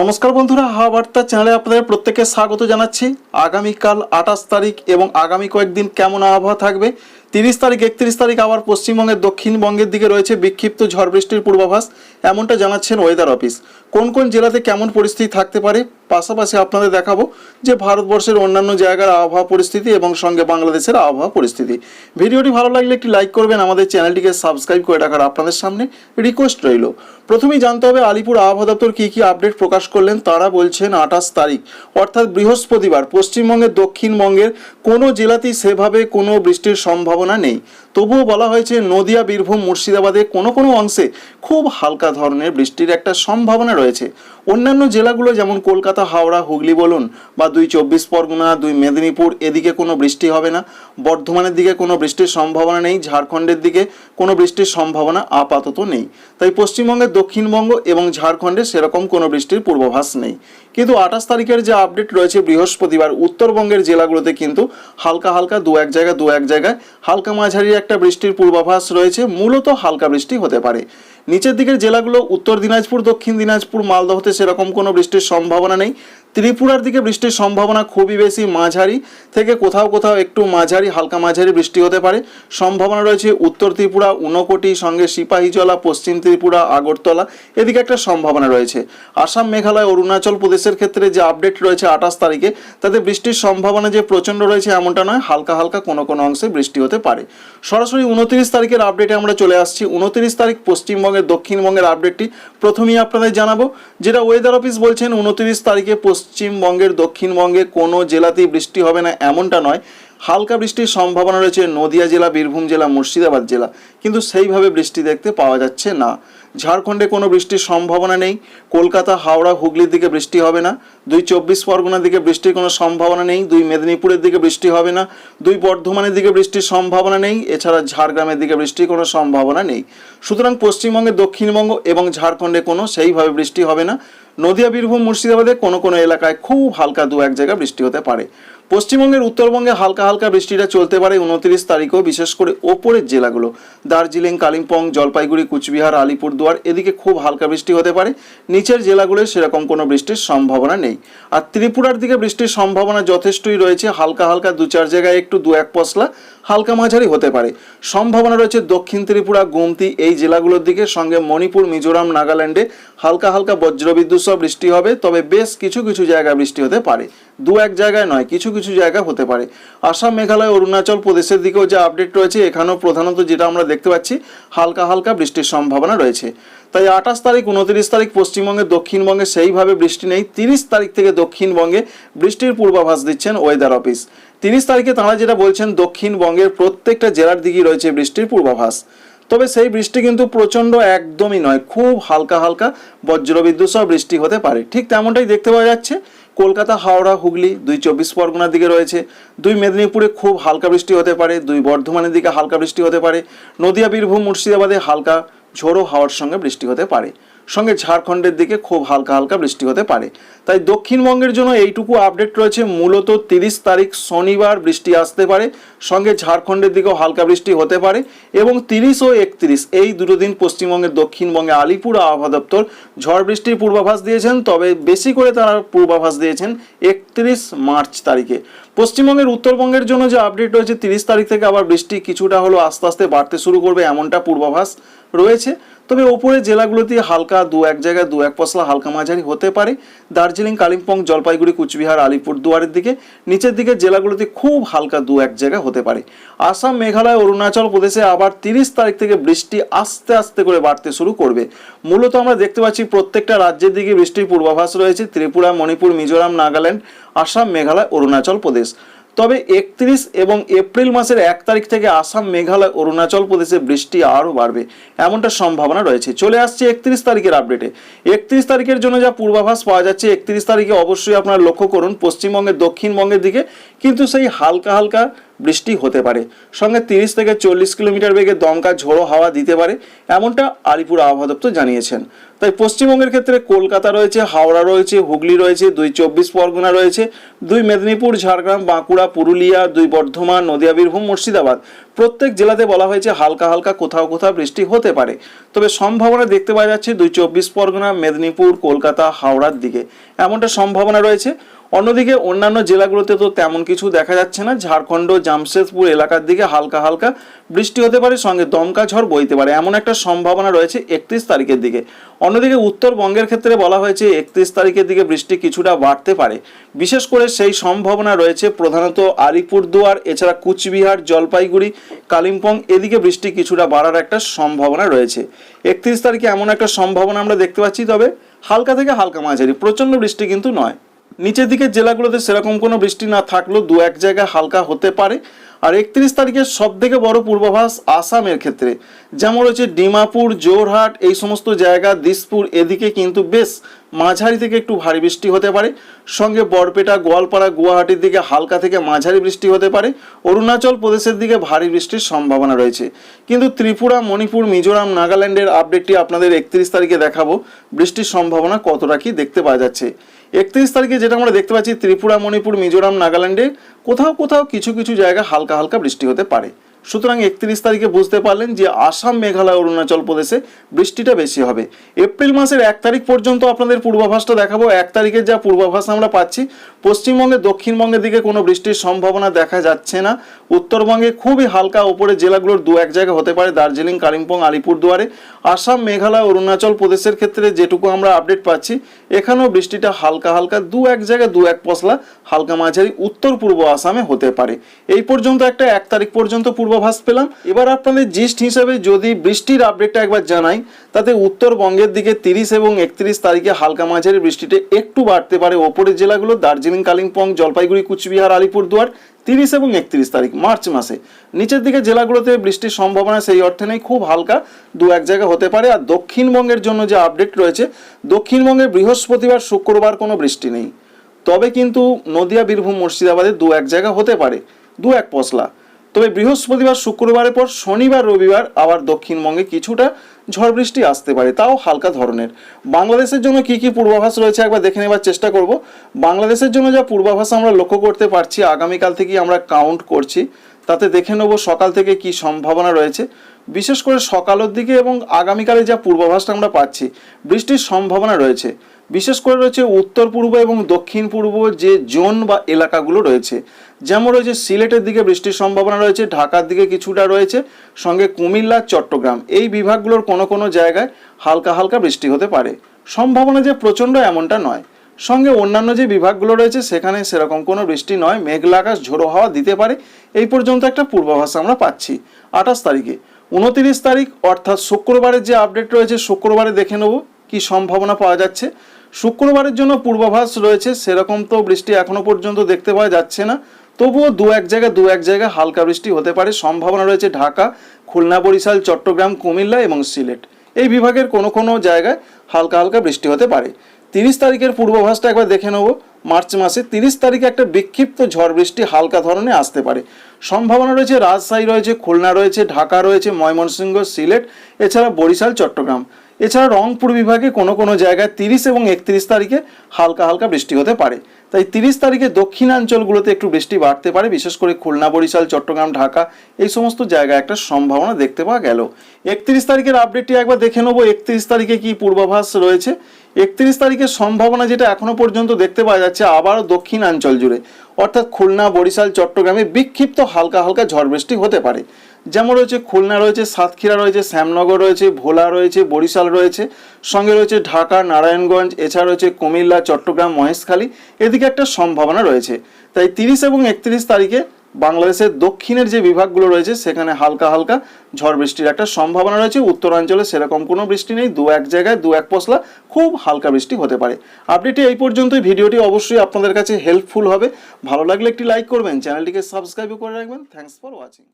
নমস্কার বন্ধুরা, হাওয়া বার্তা চ্যানেলে আপনাদের প্রত্যেককে স্বাগত জানাচ্ছি। আগামীকাল আঠাশ তারিখ এবং আগামী কয়েকদিন কেমন আবহাওয়া থাকবে তিরিশ তারিখ, একত্রিশ তারিখ আবার পশ্চিমবঙ্গের দক্ষিণবঙ্গের দিকে রয়েছে বিক্ষিপ্ত ঝড় বৃষ্টির পূর্বাভাস, এমনটা জানাচ্ছেন ওয়েদার অফিস কোন কোন জেলাতে কেমন পরিস্থিতি থাকতে পারে? পাশাপাশি আপনাদের দেখাবো যে ভারতবর্ষের অন্যান্য জায়গার আবহাওয়া পরিস্থিতি এবং সঙ্গে বাংলাদেশের আবহাওয়া পরিস্থিতি। ভিডিওটি ভালো লাগলে একটি লাইক করবেন, আমাদের চ্যানেলটিকে সাবস্ক্রাইব করে রাখার আপনাদের সামনে রিকোয়েস্ট রইল। প্রথমেই জানতে হবে আলিপুর আবহাওয়া দপ্তর কী কী আপডেট প্রকাশ করলেন, তারা বলছেন আঠাশ তারিখ, অর্থাৎ বৃহস্পতিবার পশ্চিমবঙ্গের দক্ষিণবঙ্গের কোনো জেলাতেই সেভাবে কোনো বৃষ্টির সম্ভাবনা নেই। তবুও বলা হয়েছে, নদিয়া, বীরভূম, মুর্শিদাবাদে কোনো কোনো অংশে খুব হালকা ধরনের বৃষ্টির একটা সম্ভাবনা রয়েছে। অন্যান্য জেলাগুলো যেমন কলকাতা, হাওড়া, হুগলি বলুন বা দুই চব্বিশ পরগনা, দুই মেদিনীপুর, এদিকে কোনো বৃষ্টি হবে না। বর্ধমানের দিকে কোনো বৃষ্টির সম্ভাবনা নেই, ঝাড়খণ্ডের দিকে কোনো বৃষ্টির সম্ভাবনা আপাতত নেই। তাই পশ্চিমবঙ্গের দক্ষিণবঙ্গ এবং ঝাড়খণ্ডে সেরকম কোনো বৃষ্টির পূর্বাভাস নেই। কিন্তু আঠাশ তারিখের যে আপডেট রয়েছে বৃহস্পতিবার, উত্তরবঙ্গের জেলাগুলোতে কিন্তু হালকা হালকা দু এক জায়গায় দু এক জায়গায় হালকা মাঝারি একটা বৃষ্টির পূর্বাভাস রয়েছে মূলত হালকা বৃষ্টি হতে পারে। নিচের দিকের জেলাগুলো উত্তর দিনাজপুর, দক্ষিণ দিনাজপুর, মালদহতে সেরকম কোনো বৃষ্টির সম্ভাবনা নেই। ত্রিপুরার দিকে বৃষ্টির সম্ভাবনা খুবই বেশি মাঝারি থেকে কোথাও কোথাও একটু মাঝারি, হালকা মাঝারি বৃষ্টি হতে পারে। সম্ভাবনা রয়েছে উত্তর ত্রিপুরা ঊনকোটি সঙ্গে সিপাহীজলা, পশ্চিম ত্রিপুরা, আগরতলা, এদিকে একটা সম্ভাবনা রয়েছে। আসাম, মেঘালয়, অরুণাচল প্রদেশের ক্ষেত্রে যে আপডেট রয়েছে আঠাশ তারিখে, তাতে বৃষ্টির সম্ভাবনা যে প্রচণ্ড রয়েছে এমনটা নয়, হালকা হালকা কোনো কোনো অংশে বৃষ্টি হতে পারে। সরাসরি উনত্রিশ তারিখের আপডেটে আমরা চলে আসছি। উনত্রিশ তারিখ পশ্চিমবঙ্গের দক্ষিণবঙ্গের আপডেটটি প্রথমেই আপনাদের জানাব। যেটা ওয়েদার অফিস বলছেন, উনত্রিশ তারিখে পশ্চিমবঙ্গের দক্ষিণবঙ্গে কোনো জেলাতেই বৃষ্টি হবে না, এমনটা নয়। হালকা বৃষ্টির সম্ভাবনা রয়েছে নদিয়া জেলা, বীরভূম জেলা, মুর্শিদাবাদ জেলা। কিন্তু সেইভাবে বৃষ্টি দেখতে পাওয়া যাচ্ছে না। ঝাড়খণ্ডে কোনো বৃষ্টির সম্ভাবনা নেই। কলকাতা, হাওড়া, হুগলির দিকে বৃষ্টি হবে না। দুই চব্বিশ পরগনার দিকে বৃষ্টির কোনো সম্ভাবনা নেই। দুই মেদিনীপুরের দিকে বৃষ্টি হবে না। দুই বর্ধমানের দিকে বৃষ্টির সম্ভাবনা নেই। এছাড়া ঝাড়গ্রামের দিকে বৃষ্টির কোনো সম্ভাবনা নেই। সুতরাং পশ্চিমবঙ্গের দক্ষিণবঙ্গ এবং ঝাড়খণ্ডে কোনো সেইভাবে বৃষ্টি হবে না। নদিয়া, বীরভূম, মুর্শিদাবাদে কোনো কোনো এলাকায় খুব হালকা দু এক জায়গায় বৃষ্টি হতে পারে। পশ্চিমবঙ্গের উত্তরবঙ্গে হালকা হালকা বৃষ্টিটা চলতে পারে উনত্রিশ তারিখও, বিশেষ করে ওপরের জেলাগুলো। দার্জিলিং, কালিম্পং, জলপাইগুড়ি, কুচবিহার, আলিপুরদুয়ার এদিকে খুব হালকা বৃষ্টি হতে পারে। নিচের জেলাগুলোয় সেরকম কোনো বৃষ্টির সম্ভাবনা নেই। আর ত্রিপুরার দিকে বৃষ্টির সম্ভাবনা যথেষ্টই রয়েছে। হালকা হালকা দু চার জায়গায় একটু দু এক পশলা হালকা মাঝারি হতে পারে। সম্ভাবনা রয়েছে দক্ষিণ ত্রিপুরা, গোমতি এই জেলাগুলোর দিকে। সঙ্গে মণিপুর, মিজোরাম, নাগাল্যান্ডে হালকা হালকা বজ্রবিদ্যুৎ সহ বৃষ্টি হবে। তবে বেশ কিছু কিছু জায়গায় বৃষ্টি হতে পারে। দু এক জায়গায় নয়, কিছু কিছু জায়গা হতে পারে। আসাম, মেঘালয়, অরুণাচল প্রদেশের দিকেও যে আপডেট রয়েছে, এখানেও প্রধানত যেটা আমরা দেখতে পাচ্ছি, হালকা হালকা বৃষ্টির সম্ভাবনা রয়েছে। তাই আঠাশ তারিখ, উনত্রিশ তারিখ পশ্চিমবঙ্গে, দক্ষিণবঙ্গে সেইভাবে বৃষ্টি নেই। তিরিশ তারিখ থেকে দক্ষিণবঙ্গে বৃষ্টির পূর্বাভাস দিচ্ছেন ওয়েদার অফিস তিরিশ তারিখে তাঁরা যেটা বলছেন দক্ষিণবঙ্গের প্রত্যেকটা জেলার দিকেই রয়েছে বৃষ্টির পূর্বাভাস। তবে সেই বৃষ্টি কিন্তু প্রচণ্ড একদমই নয়, খুব হালকা হালকা বজ্রবিদ্যুৎ সহ বৃষ্টি হতে পারে। ঠিক তেমনটাই দেখতে পাওয়া যাচ্ছে, কলকাতা, হাওড়া, হুগলি দুই চব্বিশ পরগনার দিকে রয়েছে। দুই মেদিনীপুরে খুব হালকা বৃষ্টি হতে পারে, দুই বর্ধমানের দিকে হালকা বৃষ্টি হতে পারে। নদিয়া, বীরভূম, মুর্শিদাবাদে হালকা ঝোড়ো হাওয়ার সঙ্গে বৃষ্টি হতে পারে। সঙ্গে ঝাড়খণ্ডের দিকে খুব হালকা হালকা বৃষ্টি হতে পারে। তাই দক্ষিণবঙ্গের জন্য এইটুকু আপডেট রয়েছে। মূলত তিরিশ তারিখ শনিবার বৃষ্টি আসতে পারে, সঙ্গে ঝাড়খণ্ডের দিকেও হালকা বৃষ্টি হতে পারে এবং তিরিশ ও একত্রিশ এই দুটো দিন পশ্চিমবঙ্গের দক্ষিণবঙ্গে আলিপুর আবহাওয়া দপ্তর ঝড় বৃষ্টির পূর্বাভাস দিয়েছেন, তবে বেশি করে তারা পূর্বাভাস দিয়েছেন একত্রিশ মার্চ তারিখে। পশ্চিমবঙ্গের উত্তরবঙ্গের জন্য যে আপডেট রয়েছে, তিরিশ তারিখ থেকে আবার বৃষ্টি কিছুটা হলো আস্তে আস্তে বাড়তে শুরু করবে এমনটা পূর্বাভাস। রয়েছে। তবে ওপরে জেলাগুলোতে হালকা দু এক জায়গায় দু এক পশলা হালকা মাঝারি হতে পারে। দার্জিলিং, কালিম্পং, জলপাইগুড়ি, কুচবিহার আলিপুর দুয়ারের দিকে। নিচের দিকে জেলাগুলোতে খুব হালকা দু এক জায়গায় হতে পারে। আসাম, মেঘালয়, অরুণাচল প্রদেশে আবার তিরিশ তারিখ থেকে বৃষ্টি আস্তে আস্তে করে বাড়তে শুরু করবে। মূলত আমরা দেখতে পাচ্ছি প্রত্যেকটা রাজ্যের দিকে বৃষ্টির পূর্বাভাস রয়েছে। ত্রিপুরা, মণিপুর, মিজোরাম, নাগাল্যান্ড, আসাম, মেঘালয়, অরুণাচল প্রদেশ। তবে একত্রিশ এবং এপ্রিল মাসের এক তারিখ থেকে আসাম, মেঘালয়, অরুণাচল প্রদেশে বৃষ্টি আরও বাড়বে, এমনটা সম্ভাবনা রয়েছে। চলে আসছে একত্রিশ তারিখের আপডেটে একত্রিশ তারিখের জন্য যা পূর্বাভাস পাওয়া যাচ্ছে, একত্রিশ তারিখে অবশ্যই আপনারা লক্ষ্য করুন, পশ্চিমবঙ্গের দক্ষিণবঙ্গের দিকে, কিন্তু সেই হালকা হালকা বৃষ্টি হতে পারে। সঙ্গে তিরিশ থেকে চল্লিশ কিলোমিটার বেগে দমকা ঝোড়ো হাওয়া দিতে পারে, এমনটা আলিপুর আবহাওয়া দপ্তর জানিয়েছেন। তাই পশ্চিমবঙ্গের ক্ষেত্রে কলকাতা রয়েছে, হাওড়া রয়েছে, হুগলি রয়েছে, দুই চব্বিশ পরগনা রয়েছে, দুই মেদিনীপুর, ঝাড়গ্রাম, বাঁকুড়া, পুরুলিয়া, দুই বর্ধমান, নদিয়া, বীরভূম, মুর্শিদাবাদ। প্রত্যেক জেলাতে বলা হয়েছে হালকা হালকা কোথাও কোথাও বৃষ্টি হতে পারে। তবে সম্ভাবনা দেখতে পাওয়া যাচ্ছে দুই চব্বিশ পরগনা, মেদিনীপুর, কলকাতা, হাওড়ার দিকে। এমনটা সম্ভাবনা রয়েছে। অন্যদিকে অন্যান্য জেলাগুলোতে তো তেমন কিছু দেখা যাচ্ছে না। ঝাড়খণ্ড, জামশেদপুর এলাকার দিকে হালকা হালকা বৃষ্টি হতে পারে, সঙ্গে দমকা ঝড় বইতে পারে। এমন একটা সম্ভাবনা রয়েছে একত্রিশ তারিখের দিকে। অন্যদিকে উত্তরবঙ্গের ক্ষেত্রে বলা হয়েছে, একত্রিশ তারিখের দিকে বৃষ্টি কিছুটা বাড়তে পারে। বিশেষ করে সেই সম্ভাবনা রয়েছে প্রধানত আলিপুরদুয়ার, এছাড়া কুচবিহার, জলপাইগুড়ি, কালিম্পং। এদিকে বৃষ্টি কিছুটা বাড়ার একটা সম্ভাবনা রয়েছে। একত্রিশ তারিখে এমন একটা সম্ভাবনা আমরা দেখতে পাচ্ছি, তবে হালকা থেকে হালকা মাঝারি। প্রচণ্ড বৃষ্টি কিন্তু নয়। নিচের দিকে জেলাগুলোতে সেরকম কোনো বৃষ্টি না থাকলেও দু এক জায়গায় হালকা হতে পারে। আর একত্রিশ তারিখের সব থেকে বড় পূর্বাভাস আসামের ক্ষেত্রে। যেমন রয়েছে ডিমাপুর, জোরহাট, এই সমস্ত জায়গা, দিসপুর, এদিকে কিন্তু বেশ মাঝারি থেকে একটু ভারী বৃষ্টি হতে পারে। সঙ্গে বরপেটা, গোয়ালপাড়া, গুয়াহাটির দিকে হালকা থেকে মাঝারি বৃষ্টি হতে পারে। অরুণাচল প্রদেশের দিকে ভারী বৃষ্টির সম্ভাবনা রয়েছে। কিন্তু ত্রিপুরা, মণিপুর, মিজোরাম, নাগাল্যান্ডের আপডেটটি আপনাদের একত্রিশ তারিখে দেখাবো। বৃষ্টির সম্ভাবনা কতটা কি দেখতে পাওয়া যাচ্ছে। একত্রিশ তারিখে যেটা আমরা দেখতে পাচ্ছি, ত্রিপুরা, মণিপুর, মিজোরাম, নাগাল্যান্ডে কোথাও কোথাও কিছু কিছু জায়গায় হালকা হালকা বৃষ্টি হতে পারে। সুতরাং একত্রিশ তারিখে বুঝতে পারলেন যে আসাম, মেঘালয়, অরুণাচল প্রদেশে বৃষ্টিটা বেশি হবে। এপ্রিল মাসের এক তারিখ পর্যন্ত আপনাদের পূর্বাভাসটা দেখাবো। এক তারিখের যা পূর্বাভাস আমরা পাচ্ছি, পশ্চিমবঙ্গে, দক্ষিণবঙ্গের দিকে কোনো বৃষ্টির সম্ভাবনা দেখা যাচ্ছে না। উত্তরবঙ্গে খুবই হালকা ওপরে জেলাগুলোর দু এক জায়গা হতে পারে, দার্জিলিং, কালিম্পং, আলিপুরদুয়ারে আসাম, মেঘালয়, অরুণাচল প্রদেশের ক্ষেত্রে যেটুকু আমরা আপডেট পাচ্ছি, এখানেও বৃষ্টিটা হালকা হালকা, দু এক জায়গায় দু এক পশলা হালকা মাঝারি উত্তর পূর্ব আসামে হতে পারে। এই পর্যন্ত একটা এক তারিখ পর্যন্ত পূর্বাভাস পেলাম। এবার আপনাদের জিস্ট হিসেবে যদি বৃষ্টির আপডেটটা একবার জানাই, তাতে উত্তরবঙ্গের দিকে তিরিশ এবং একত্রিশ তারিখে হালকা মাঝারি বৃষ্টিটা একটু বাড়তে পারে। ওপরের জেলাগুলো দার্জিলিং, কালিম্পং, জলপাইগুড়ি, কুচবিহার, আলিপুরদুয়ার তিরিশ এবং একত্রিশ তারিখ, মার্চ মাসে। নিচের দিকে জেলাগুলোতে বৃষ্টির সম্ভাবনা সেই অর্থে নেই। খুব হালকা দু এক জায়গা হতে পারে। আর দক্ষিণবঙ্গের জন্য যে আপডেট রয়েছে, দক্ষিণবঙ্গে বৃহস্পতিবার, শুক্রবার কোনো বৃষ্টি নেই। তবে কিন্তু নদিয়া, বীরভূম, মুর্শিদাবাদে দু এক জায়গা হতে পারে। দু এক পশলা। তবে বৃহস্পতিবার, শুক্রবারের পর শনিবার, রবিবার আবার দক্ষিণবঙ্গে কিছুটা ঝড় বৃষ্টি আসতে পারে, তাও হালকা ধরনের। বাংলাদেশের জন্য কি কি পূর্বাভাস রয়েছে একবার দেখে নেবার চেষ্টা করব। বাংলাদেশের জন্য যা পূর্বাভাস আমরা লক্ষ্য করতে পারছি, আগামীকাল থেকেই আমরা কাউন্ট করছি, তাতে দেখে নেব সকাল থেকে কি সম্ভাবনা রয়েছে। বিশেষ করে সকালের দিকে এবং আগামীকালে যা পূর্বাভাসটা আমরা পাচ্ছি, বৃষ্টির সম্ভাবনা রয়েছে। বিশেষ করে রয়েছে উত্তর পূর্ব এবং দক্ষিণ পূর্ব যে জোন বা এলাকাগুলো রয়েছে, যেমন রয়েছে সিলেটের দিকে বৃষ্টির সম্ভাবনা রয়েছে, ঢাকার দিকে কিছুটা রয়েছে, সঙ্গে কুমিল্লা, চট্টগ্রাম। এই বিভাগগুলোর কোনো কোনো জায়গায় হালকা হালকা বৃষ্টি হতে পারে। সম্ভাবনা যে প্রচণ্ড এমনটা নয়। সঙ্গে অন্যান্য যে বিভাগগুলো রয়েছে, সেখানে সেরকম কোনো বৃষ্টি নয়। মেঘলা আকাশ, ঝোড়ো হাওয়া দিতে পারে। এই পর্যন্ত একটা পূর্বাভাস আমরা পাচ্ছি। আঠাশ তারিখে। উনতিরিশ তারিখ, অর্থাৎ শুক্রবারের যে আপডেট রয়েছে, শুক্রবারে দেখে নেব কি সম্ভাবনা পাওয়া যাচ্ছে। শুক্রবারের জন্য পূর্বাভাস রয়েছে, সেরকম তো বৃষ্টি এখনও পর্যন্ত দেখতে পাওয়া যাচ্ছে না। তবুও দু এক জায়গায়, দু এক জায়গায় হালকা বৃষ্টি হতে পারে। সম্ভাবনা রয়েছে ঢাকা, খুলনা, বরিশাল, চট্টগ্রাম, কুমিল্লা এবং সিলেট। এই বিভাগের কোনো কোনো জায়গায় হালকা হালকা বৃষ্টি হতে পারে। তিরিশ তারিখের পূর্বাভাসটা একবার দেখে নেব। মার্চ মাসে তিরিশ তারিখে একটা বিক্ষিপ্ত ঝড় বৃষ্টি হালকা ধরনের আসতে পারে। সম্ভাবনা রয়েছে রাজশাহী রয়েছে, খুলনা রয়েছে, ঢাকা রয়েছে, ময়মনসিংহ, সিলেট, এছাড়া বরিশাল, চট্টগ্রাম। এছাড়া রংপুর বিভাগে কোনো কোনো জায়গায় তিরিশ এবং একত্রিশ তারিখে হালকা হালকা বৃষ্টি হতে পারে। তাই তিরিশ তারিখে দক্ষিণাঞ্চলগুলোতে একটু বৃষ্টি বাড়তে পারে, বিশেষ করে খুলনা, বরিশাল, চট্টগ্রাম, ঢাকা, এই সমস্ত জায়গায় একটা সম্ভাবনা দেখতে পাওয়া গেল। একত্রিশ তারিখের আপডেটটি একবার দেখে নেব। একত্রিশ তারিখে কি পূর্বাভাস রয়েছে? একত্রিশ তারিখের সম্ভাবনা যেটা এখনও পর্যন্ত দেখতে পাওয়া যাচ্ছে, আবারও দক্ষিণাঞ্চল জুড়ে। অর্থাৎ খুলনা, বরিশাল, চট্টগ্রামে বিক্ষিপ্ত হালকা হালকা ঝড় বৃষ্টি হতে পারে। যেমন রয়েছে খুলনা, রয়েছে সাতক্ষীরা, রয়েছে শ্যামনগর, রয়েছে ভোলা, রয়েছে বরিশাল, রয়েছে। সঙ্গে রয়েছে ঢাকা, নারায়ণগঞ্জ, এছাড়া রয়েছে কুমিল্লা, চট্টগ্রাম, মহেশখালী। এদিকে একটা সম্ভাবনা রয়েছে। তাই তিরিশ এবং একত্রিশ তারিখে বাংলাদেশের দক্ষিণের যে বিভাগগুলো রয়েছে, সেখানে হালকা হালকা ঝড় বৃষ্টির একটা সম্ভাবনা রয়েছে। উত্তরাঞ্চলে সেরকম কোনো বৃষ্টি নেই, দু এক জায়গায় দু এক পশলা খুব হালকা বৃষ্টি হতে পারে। আপডেটটি এই পর্যন্তই। ভিডিওটি অবশ্যই আপনাদের কাছে হেল্পফুল হবে। ভালো লাগলে একটি লাইক করবেন। চ্যানেলটিকে সাবস্ক্রাইবও করে রাখবেন। Thanks for watching